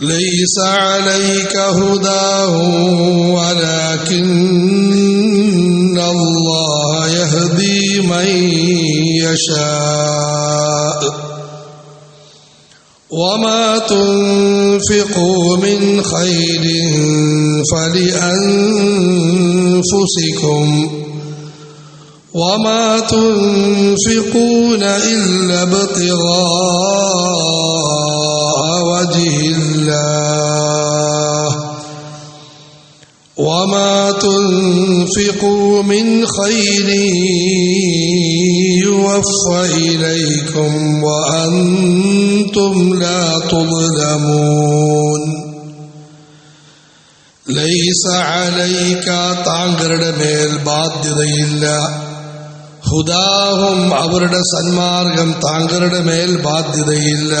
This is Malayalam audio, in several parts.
ليس عليك هداهم ولكن الله يهدي من يشاء. وما تنفقوا من خير فلأنفسكم. وما تنفقون إلا ابتغاء وما تنفقوا من خير يوفى إليكم وأنتم لا تظلمون ലൈസ അലൈക താങ്കളുടെ മേൽ ബാധ്യതയില്ല ഹുദാഹും അവരുടെ സന്മാർഗം താങ്കളുടെ മേൽ ബാധ്യതയില്ല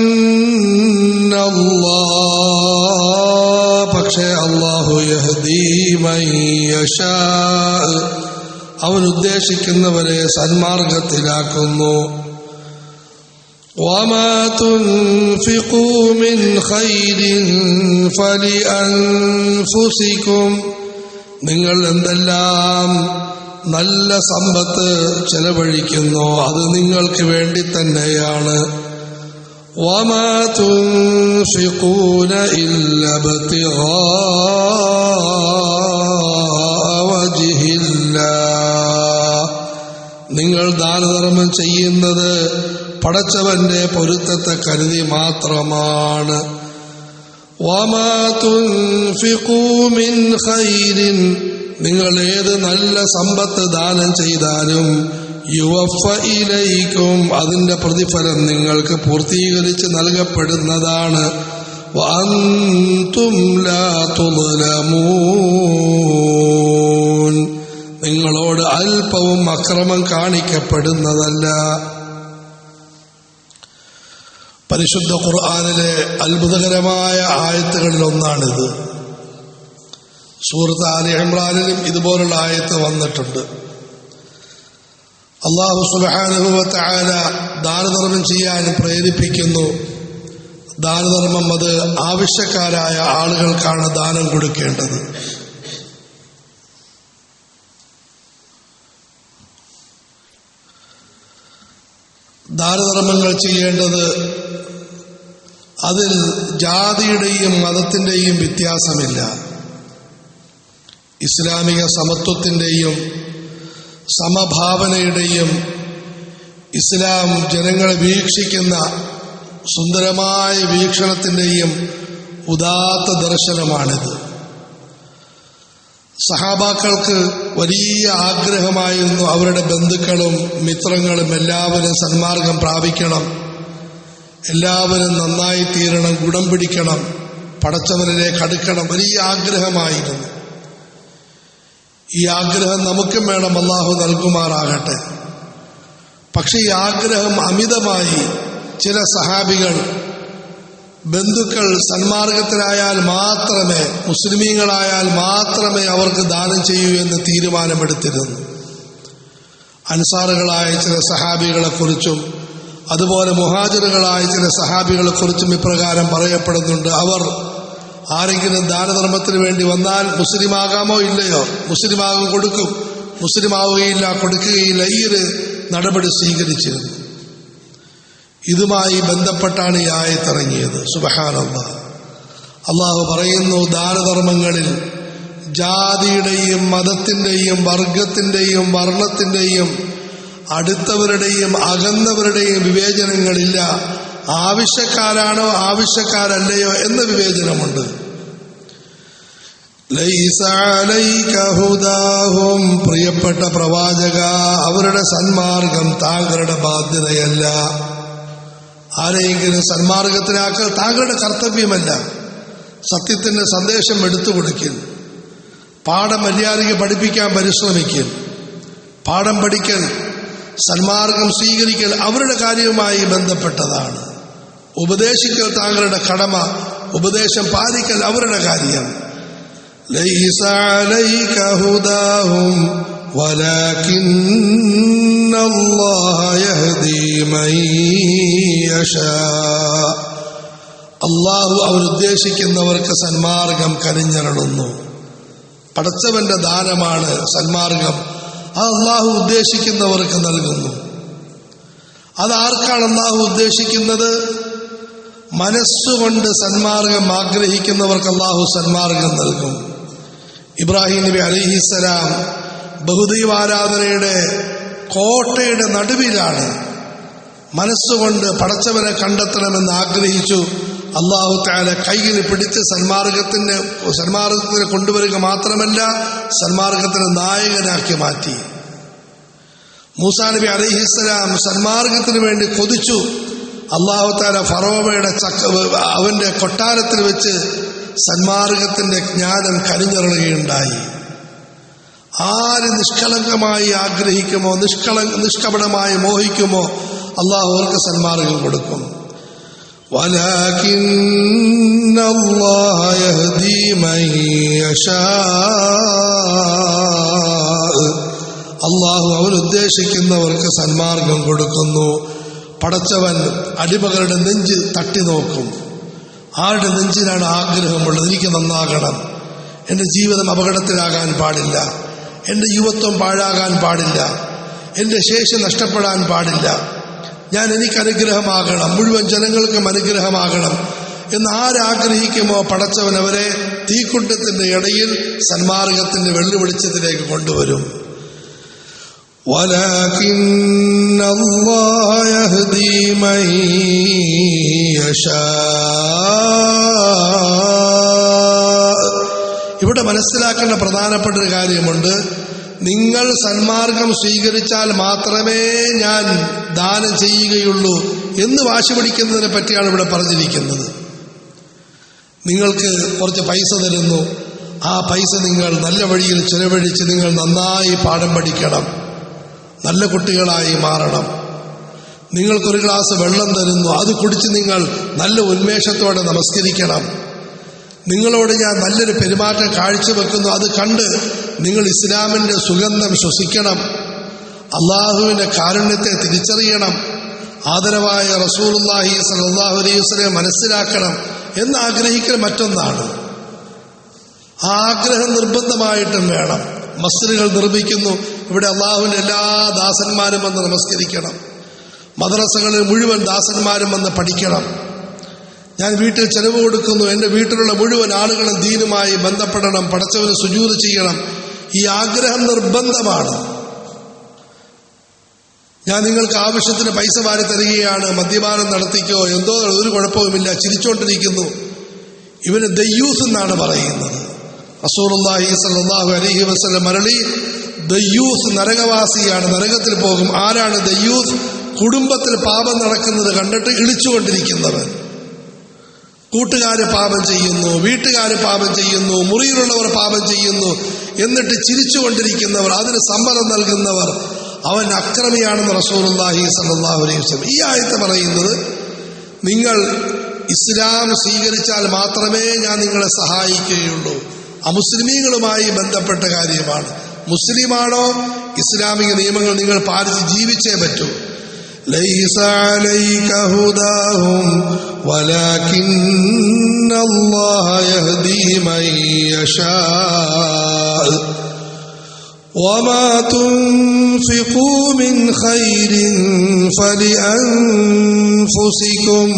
വലാകിന്ന അല്ലാഹ് പക്ഷേ അള്ളാഹു യഹ്ദീ മൻ യശാ അവൻ ഉദ്ദേശിക്കുന്നവരെ സന്മാർഗത്തിലാക്കുന്നു وما تنفقوا من خير فلأنفسكم നിങ്ങൾ എന്തെല്ലാം നല്ല സമ്പത്ത് ചെലവഴിക്കുന്നു അത് നിങ്ങൾക്ക് വേണ്ടി തന്നെയാണ് وما تنفقون إلا ابتغاء وجه الله നിങ്ങൾ ദാനധർമ്മം ചെയ്യുന്നത് പടച്ചവന്റെ പൊരുത്തത്തെ കരുതി മാത്രമാണ് وما تنفقوا من خير നിങ്ങൾ ഏത് നല്ല സമ്പത്ത് ദാനം ചെയ്താലും യുവഫ ഇലൈക്കും അതിന്റെ പ്രതിഫലം നിങ്ങൾക്ക് പൂർത്തീകരിച്ച് നൽകപ്പെടുന്നതാണ്. നിങ്ങളോട് അല്പവും അക്രമം കാണിക്കപ്പെടുന്നതല്ല. പരിശുദ്ധ ഖുർആാനിലെ അത്ഭുതകരമായ ആയത്തുകളിൽ ഒന്നാണിത് സൂറത്ത് ആലി ഇമ്രാനിലും ഇതുപോലുള്ള ആയത്ത് വന്നിട്ടുണ്ട്. അള്ളാഹു സുബാനുഭവത്തായ ദാനധർമ്മം ചെയ്യാൻ പ്രേരിപ്പിക്കുന്നു. ദാനധർമ്മം അത് ആവശ്യക്കാരായ ആളുകൾക്കാണ് ദാനം കൊടുക്കേണ്ടത്. ദാനധർമ്മങ്ങൾ ചെയ്യേണ്ടത് അതിൽ ജാതിയുടെയും മതത്തിന്റെയും വ്യത്യാസമില്ല. ഇസ്ലാമിക സമത്വത്തിന്റെയും സമഭാവനയുടെയും ഇസ്ലാം ജനങ്ങളെ വീക്ഷിക്കുന്ന സുന്ദരമായ വീക്ഷണത്തിന്റെയും ഉദാത്ത ദർശനമാണിത്. സഹാബാക്കൾക്ക് വലിയ ആഗ്രഹമായിരുന്നു അവരുടെ ബന്ധുക്കളും മിത്രങ്ങളും എല്ലാവരും സന്മാർഗം പ്രാപിക്കണം. എല്ലാവരും നന്നായി തീരണം ഗുണം പിടിക്കണം പടച്ചവനിലേക്ക് അടുക്കണം വലിയ ആഗ്രഹമായിരുന്നു. ഈ ആഗ്രഹം നമുക്കും വേണം അള്ളാഹു നൽകുമാറാകട്ടെ. പക്ഷെ ഈ ആഗ്രഹം അമിതമായി ചില സഹാബികൾ ബന്ധുക്കൾ സന്മാർഗത്തിലായാൽ മാത്രമേ മുസ്ലിമീങ്ങളായാൽ മാത്രമേ അവർക്ക് ദാനം ചെയ്യൂ എന്ന് തീരുമാനമെടുത്തിരുന്നു. അൻസാറുകളായ ചില സഹാബികളെക്കുറിച്ചും അതുപോലെ മുഹാജറുകളായ ചില സഹാബികളെക്കുറിച്ചും ഇപ്രകാരം പറയപ്പെടുന്നുണ്ട്. അവർ ആരെങ്കിലും ദാനധർമ്മത്തിന് വേണ്ടി വന്നാൽ മുസ്ലിമാകാമോ ഇല്ലയോ? മുസ്ലിമാകും കൊടുക്കും. മുസ്ലിമാവുകയില്ല കൊടുക്കുകയില്ല. ഈ ഒരു നടപടി സ്വീകരിച്ചിരുന്നു. ഇതുമായി ബന്ധപ്പെട്ടാണ് ഈ ആയത്തിറങ്ങിയത്. സുബഹാനല്ല. അള്ളാഹു പറയുന്നു ദാനധർമ്മങ്ങളിൽ ജാതിയുടെയും മതത്തിന്റെയും വർഗത്തിന്റെയും വർണത്തിന്റെയും അടുത്തവരുടെയും അകന്നവരുടെയും വിവേചനങ്ങളില്ല. ആവശ്യക്കാരാണോ ആവശ്യക്കാരല്ലയോ എന്ന വിവേചനമുണ്ട്. ഹുദാഹും. പ്രിയപ്പെട്ട പ്രവാചക അവരുടെ സന്മാർഗം താങ്കളുടെ ബാധ്യതയല്ല. ആരെയെങ്കിലും സന്മാർഗത്തിലാക്കൽ താങ്കളുടെ കർത്തവ്യമല്ല. സത്യത്തിന്റെ സന്ദേശം എടുത്തു കൊടുക്കൽ. പാഠം മര്യാദയ്ക്ക് പഠിപ്പിക്കാൻ പരിശ്രമിക്കൽ. പാഠം പഠിക്കൽ സന്മാർഗം സ്വീകരിക്കൽ അവരുടെ കാര്യവുമായി ബന്ധപ്പെട്ടതാണ്. ഉപദേശിക്കൽ താങ്കളുടെ കടമ ഉപദേശം പാലിക്കൽ അവരുടെ കാര്യം. അള്ളാഹു അവരുദ്ദേശിക്കുന്നവർക്ക് സന്മാർഗം കനിഞ്ഞരളുന്നു. പടച്ചവന്റെ ദാനമാണ് സന്മാർഗം. അത് അള്ളാഹു ഉദ്ദേശിക്കുന്നവർക്ക് നൽകുന്നു. അതാർക്കാണ് അള്ളാഹു ഉദ്ദേശിക്കുന്നത്? മനസ്സുകൊണ്ട് സന്മാർഗം ആഗ്രഹിക്കുന്നവർക്ക് അള്ളാഹു സന്മാർഗം നൽകും. ഇബ്രാഹിം നബി അലിഹിസലാം ബഹുദൈവാരാധനയുടെ കോട്ടയുടെ നടുവിലാണ് മനസ്സുകൊണ്ട് പടച്ചവനെ കണ്ടെത്തണമെന്ന് ആഗ്രഹിച്ചു. അള്ളാഹു താല കയ്യിൽ പിടിച്ച് സന്മാർഗത്തിന് സന്മാർഗത്തിന് കൊണ്ടുവരിക മാത്രമല്ല സന്മാർഗത്തിന് നായകനാക്കി മാറ്റി. മൂസാ നബി അലിഹിസ്സലാം സന്മാർഗത്തിന് വേണ്ടി കൊതിച്ചു. അള്ളാഹു താല ഫറോവയുടെ ചക്ക അവന്റെ കൊട്ടാരത്തിൽ വെച്ച് സന്മാർഗത്തിന്റെ ജ്ഞാനം കരിഞ്ഞിറങ്ങുകയുണ്ടായി ആര് നിഷ്കളങ്കമായി ആഗ്രഹിക്കുമോ നിഷ്കള നിഷ്കപടമായി മോഹിക്കുമോ അള്ളാഹു അവർക്ക് സന്മാർഗം കൊടുക്കും ولكن الله يهدي من يشاء അള്ളാഹു അവൻ ഉദ്ദേശിക്കുന്നവർക്ക് സന്മാർഗം കൊടുക്കുന്നു പടച്ചവൻ അടിമകളുടെ നെഞ്ച് തട്ടി നോക്കും. ആരുടെ നെഞ്ചിലാണ് ആഗ്രഹമുള്ളത്? എനിക്ക് നന്നാകണം. എന്റെ ജീവിതം അപകടത്തിലാകാൻ പാടില്ല. എന്റെ യുവത്വം പാഴാകാൻ പാടില്ല. എന്റെ ശേഷി നഷ്ടപ്പെടാൻ പാടില്ല. ഞാൻ എനിക്ക് അനുഗ്രഹമാകണം. മുഴുവൻ ജനങ്ങൾക്കും അനുഗ്രഹമാകണം എന്ന് ആരാഗ്രഹിക്കുമോ പടച്ചവൻ അവരെ തീക്കുണ്ടത്തിന്റെ ഇടയിൽ സന്മാർഗത്തിന്റെ വെള്ളി വെളിച്ചത്തിലേക്ക് കൊണ്ടുവരും. ولكن الله يهدي من يشاء ഇവിടെ മനസ്സിലാക്കേണ്ട പ്രധാനപ്പെട്ട ഒരു കാര്യമുണ്ട് നിങ്ങൾ സന്മാർഗം സ്വീകരിച്ചാൽ മാത്രമേ ഞാൻ ദാനം ചെയ്യുകയുള്ളൂ എന്ന് വാശി പിടിക്കുന്നതിനെ പറ്റിയാണ് ഇവിടെ പറഞ്ഞിരിക്കുന്നത് നിങ്ങൾക്ക് കുറച്ച് പൈസ തരുന്നു ആ പൈസ നിങ്ങൾ നല്ല വഴിയിൽ ചെലവഴിച്ച് നിങ്ങൾ നന്നായി പാഠം പഠിക്കണം നല്ല കുട്ടികളായി മാറണം. നിങ്ങൾക്കൊരു ഗ്ലാസ് വെള്ളം തരുന്നു. അത് കുടിച്ച് നിങ്ങൾ നല്ല ഉന്മേഷത്തോടെ നമസ്കരിക്കണം. നിങ്ങളോട് ഞാൻ നല്ലൊരു പെരുമാറ്റം കാഴ്ചവെക്കുന്നു. അത് കണ്ട് നിങ്ങൾ ഇസ്ലാമിന്റെ സുഗന്ധം ശ്വസിക്കണം. അള്ളാഹുവിന്റെ കാരുണ്യത്തെ തിരിച്ചറിയണം. ആദരവായ റസൂലുല്ലാഹി സലാഹു അലൈഹി വസ്ലം മനസ്സിലാക്കണം എന്ന് ആഗ്രഹിക്കൽ മറ്റൊന്നാണ്. ആഗ്രഹം നിർബന്ധമായിട്ടും വേണം. മസ്ജിദുകൾ നിർമ്മിക്കുന്നു. ഇവിടെ അള്ളാഹുവിന്റെ എല്ലാ ദാസന്മാരും വന്ന് നമസ്കരിക്കണം. മദ്രസകളിൽ മുഴുവൻ ദാസന്മാരും വന്ന് പഠിക്കണം. ഞാൻ വീട്ടിൽ ചെലവ് കൊടുക്കുന്നു. എന്റെ വീട്ടിലുള്ള മുഴുവൻ ആളുകളും ദീനുമായി ബന്ധപ്പെടണം പടച്ചവന് സുജൂത് ചെയ്യണം. ഈ ആഗ്രഹം നിർബന്ധമാണ്. ഞാൻ നിങ്ങൾക്ക് ആവശ്യത്തിന് പൈസ വാരി തരികയാണ്. മദ്യപാനം നടത്തിക്കോ? എന്തോ ഒരു കുഴപ്പവുമില്ല. ചിരിച്ചോണ്ടിരിക്കുന്നു. ഇവന് ദയ്യൂസ് എന്നാണ് പറയുന്നത്. റസൂലുള്ളാഹി സല്ലല്ലാഹു അലൈഹി വസല്ലം മരളി ദയ്യൂസ് നരകവാസിയാണ്. നരകത്തിൽ പോകും. ആരാണ് ദയ്യൂസ് കുടുംബത്തിൽ പാപം നടക്കുന്നത് കണ്ടിട്ട് ഇളിച്ചുകൊണ്ടിരിക്കുന്നവൻ കൂട്ടുകാര് പാപം ചെയ്യുന്നു വീട്ടുകാര് പാപം ചെയ്യുന്നു മുറിയിലുള്ളവർ പാപം ചെയ്യുന്നു എന്നിട്ട് ചിരിച്ചുകൊണ്ടിരിക്കുന്നവർ അതിന് സമ്മതം നൽകുന്നവർ അവൻ അക്രമിയാണെന്ന് റസൂലുള്ളാഹി സല്ലാഹു അലൈഹി വസല്ലം ഈ ആയത്ത് പറയുന്നത് നിങ്ങൾ ഇസ്ലാം സ്വീകരിച്ചാൽ മാത്രമേ ഞാൻ നിങ്ങളെ സഹായിക്കുകയുള്ളൂ. അമുസ്ലിമീങ്ങളുമായി ബന്ധപ്പെട്ട കാര്യമാണ്. മുസ്ലിമാണോ ഇസ്ലാമിക നിയമങ്ങൾ നിങ്ങൾ പാലിച്ച് ജീവിച്ചേ പറ്റൂ ليس عليك هداهم ولكن الله يهدي من يشاء وما تنفقوا من خير فلأنفسكم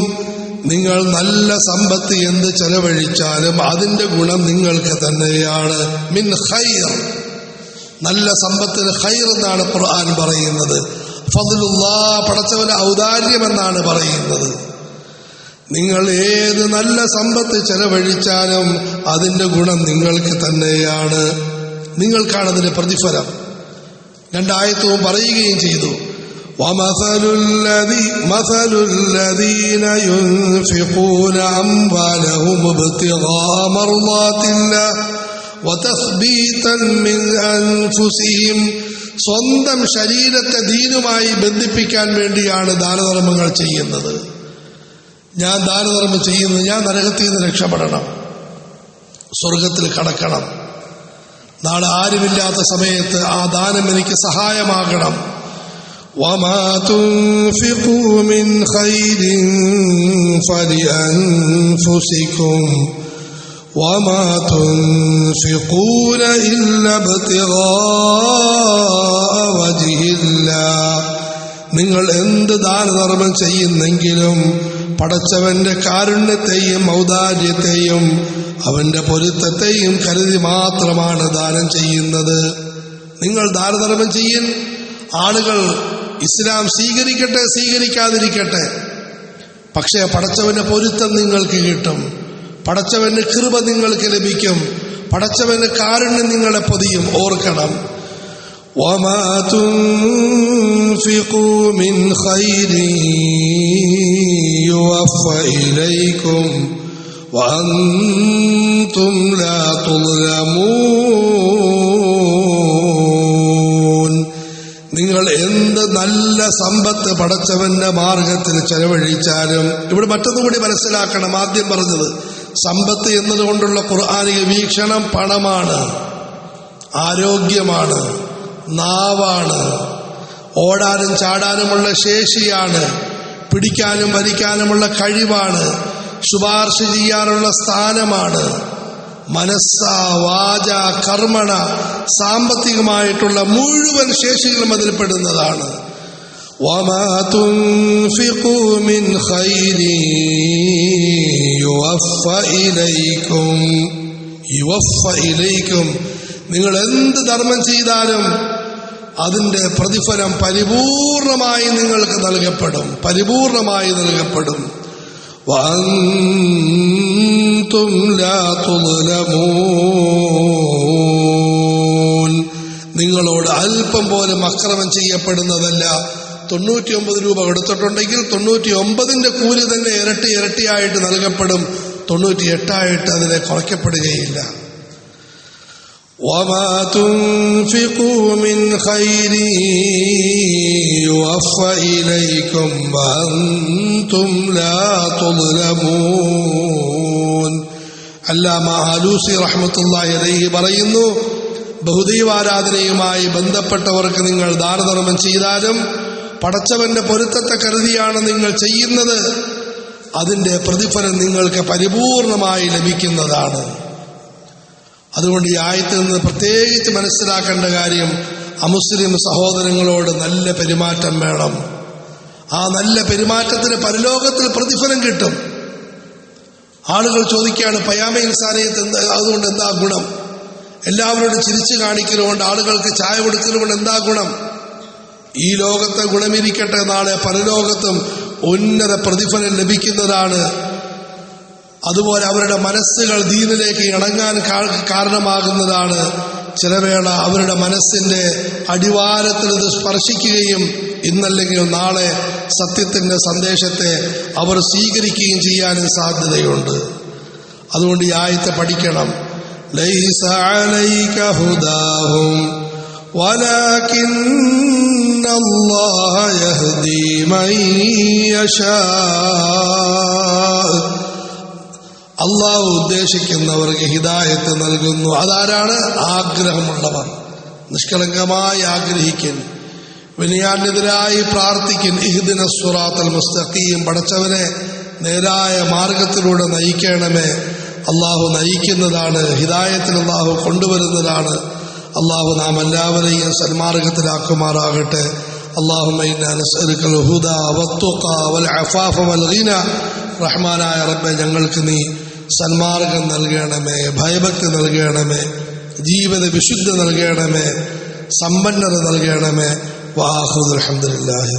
നിങ്ങൾ നല്ല സമ്പത്ത് എന്ത് ചെലവഴിച്ചാലും അതിന്റെ ഗുണം നിങ്ങൾക്ക് തന്നെയാണ് മിൻ ഖൈർ നല്ല സമ്പത്തിന് ഹൈർ എന്നാണ് ഖുർആൻ പറയുന്നത്. ഫതുലുല്ലാ പടച്ചവന് ഔദാര്യമെന്നാണ് പറയുന്നത്. നിങ്ങൾ ഏത് നല്ല സമ്പത്ത് ചെലവഴിച്ചാലും അതിന്റെ ഗുണം നിങ്ങൾക്ക് തന്നെയാണ്. നിങ്ങൾക്കാണ് അതിന്റെ പ്രതിഫലം. രണ്ടായത്വവും പറയുകയും ചെയ്തു. ومثل الذي സ്വന്തം ശരീരത്തെ ദീനുമായി ബന്ധിപ്പിക്കാൻ വേണ്ടിയാണ് ദാനധർമ്മങ്ങൾ ചെയ്യുന്നത് ഞാൻ ദാനധർമ്മം ചെയ്യുന്നത് ഞാൻ നരകത്തിൽ നിന്ന് രക്ഷപ്പെടണം സ്വർഗത്തിൽ കടക്കണം നാളെ ആരുമില്ലാത്ത സമയത്ത് ആ ദാനം എനിക്ക് സഹായമാകണം وما تنفقوا من خير فلأنفسكم وما تنفقون إلا ابتغاء وجه الله നിങ്ങൾ എന്ത് ദാനധർമ്മം ചെയ്യുന്നെങ്കിലും പടച്ചവന്റെ കാരുണ്യത്തെയും ഔദാര്യത്തെയും അവന്റെ പൊരുത്തത്തെയും കരുതി മാത്രമാണ് ദാനം ചെയ്യുന്നത് നിങ്ങൾ ദാനധർമ്മം ചെയ്യൻ ആളുകൾ ഇസ്ലാം സ്വീകരിക്കട്ടെ സ്വീകരിക്കാതിരിക്കട്ടെ പക്ഷേ പടച്ചവന്റെ പൊരുത്തം നിങ്ങൾക്ക് കിട്ടും പടച്ചവന്റെ കൃപ നിങ്ങൾക്ക് ലഭിക്കും പടച്ചവന്റെ കാരുണ്യം നിങ്ങളെ പൊതിയും ഓർക്കണം وما تنفقوا من خير يوفى إليكم وأنتم لا تظلمون നിങ്ങൾ എന്ത് നല്ല സമ്പത്ത് പടച്ചവന്റെ മാർഗത്തിൽ ചെലവഴിച്ചാലും ഇവിടെ മറ്റൊന്നും കൂടി മനസ്സിലാക്കണം ആദ്യം പറഞ്ഞത് സമ്പത്ത് എന്നതുകൊണ്ടുള്ള ഖുർആാനിക വീക്ഷണം പണമാണ് ആരോഗ്യമാണ് നാവാണ്. ഓടാനും ചാടാനുമുള്ള ശേഷിയാണ് പിടിക്കാനും ഭരിക്കാനുമുള്ള കഴിവാണ് ശുപാർശ ചെയ്യാനുള്ള സ്ഥാനമാണ്. മനസ്സ വാച കർമ്മണ സാമ്പത്തികമായിട്ടുള്ള മുഴുവൻ ശേഷികളും അതിൽപ്പെടുന്നതാണ്. وما تنفقوا من خير يوفى إليكم يوفى إليكم നിങ്ങൾ എന്ത് ധർമ്മം ചെയ്താലും അതിൻ്റെ പ്രതിഫലം പരിപൂർണമായി നിങ്ങൾക്ക് നൽകപ്പെടും പരിപൂർണമായി നൽകപ്പെടും വഅൻതും ലാ തുളമൂൻ നിങ്ങളോട് അല്പം പോലും അക്രമം ചെയ്യപ്പെടുന്നതല്ല തൊണ്ണൂറ്റി ഒമ്പത് രൂപ കൊടുത്തിട്ടുണ്ടെങ്കിൽ തൊണ്ണൂറ്റി ഒമ്പതിന്റെ കൂലി തന്നെ ഇരട്ടി ഇരട്ടിയായിട്ട് നൽകപ്പെടും തൊണ്ണൂറ്റി എട്ടായിട്ട് അതിനെ കുറയ്ക്കപ്പെടുകയില്ല وما تنفقوا من خير يوفى إليكم وأنتم لا تظلمون അല്ലാമ ആലൂസി റഹ്മത്തുള്ളാഹി അലൈഹി പറയുന്നു ബഹുദൈവാരാധനയുമായി ബന്ധപ്പെട്ടവർക്ക് നിങ്ങൾ ദാനധർമ്മം ചെയ്താലും പടച്ചവന്റെ പൊരുത്തത്തെ കരുതിയാണ് നിങ്ങൾ ചെയ്യുന്നത്. അതിന്റെ പ്രതിഫലം നിങ്ങൾക്ക് പരിപൂർണമായി ലഭിക്കുന്നതാണ്. അതുകൊണ്ട് ഈ ആയത്തിൽ നിന്ന് പ്രത്യേകിച്ച് മനസ്സിലാക്കേണ്ട കാര്യം അമുസ്ലിം സഹോദരങ്ങളോട് നല്ല പെരുമാറ്റം വേണം. ആ നല്ല പെരുമാറ്റത്തിന് പരലോകത്തിൽ പ്രതിഫലം കിട്ടും. ആളുകൾ ചോദിക്കുകയാണ് പയാമ ഇൻസാനിയത്ത് എന്താ? അതുകൊണ്ട് എന്താ ഗുണം? എല്ലാവരോടും ചിരിച്ചു കാണിക്കലുകൊണ്ട് ആളുകൾക്ക് ചായ കൊടുക്കലുകൊണ്ട് എന്താ ഗുണം? ഈ ലോകത്തെ ഗുണമിരിക്കട്ടെ നാളെ പരലോകത്തും ഉന്നത പ്രതിഫലം ലഭിക്കുന്നതാണ്. അതുപോലെ അവരുടെ മനസ്സുകൾ ദീനിലേക്ക് ഇണങ്ങാൻ കാരണമാകുന്നതാണ്. ചില വേള അവരുടെ മനസ്സിന്റെ അടിവാരത്തിൽ ഇത് സ്പർശിക്കുകയും ഇന്നല്ലെങ്കിൽ നാളെ സത്യത്തിന്റെ സന്ദേശത്തെ അവർ സ്വീകരിക്കുകയും ചെയ്യാനും സാധ്യതയുണ്ട്. അതുകൊണ്ട് ഈ ആയത്തെ പഠിക്കണം. ലൈസ അലൈക ഹുദാഹും ولكن الله يهدي من يشاء അള്ളാഹു ഉദ്ദേശിക്കുന്നവർക്ക് ഹിദായത്ത് നൽകുന്നു അതാരാണ് ആഗ്രഹമുള്ളവർ നിഷ്കളങ്കമായി ആഗ്രഹിക്കൻ വിനയാനെതിരായി പ്രാർത്ഥിക്കൻ ഇഹ്ദിന സുറാത്തൽ മുസ്തഖീം പടച്ചവനെ നേരായ മാർഗത്തിലൂടെ നയിക്കണമേ അള്ളാഹു നയിക്കുന്നതാണ് ഹിദായത്തിൽ അള്ളാഹു കൊണ്ടുവരുന്നതാണ് അള്ളാഹു നാം എല്ലാവരെയും സന്മാർഗത്തിലാക്കുമാറാകട്ടെ اللهم إنا نسألك الهدى والتقى والعفاف والغنى റഹ്മാനായ റബ്ബെ ഞങ്ങൾക്ക് നീ സന്മാർഗം നൽകണമേ ഭയഭക്തി നൽകണമേ ജീവിത വിശുദ്ധി നൽകണമേ സമ്പന്നത നൽകണമേ വാഹുദ് അലഹദില്ലാഹി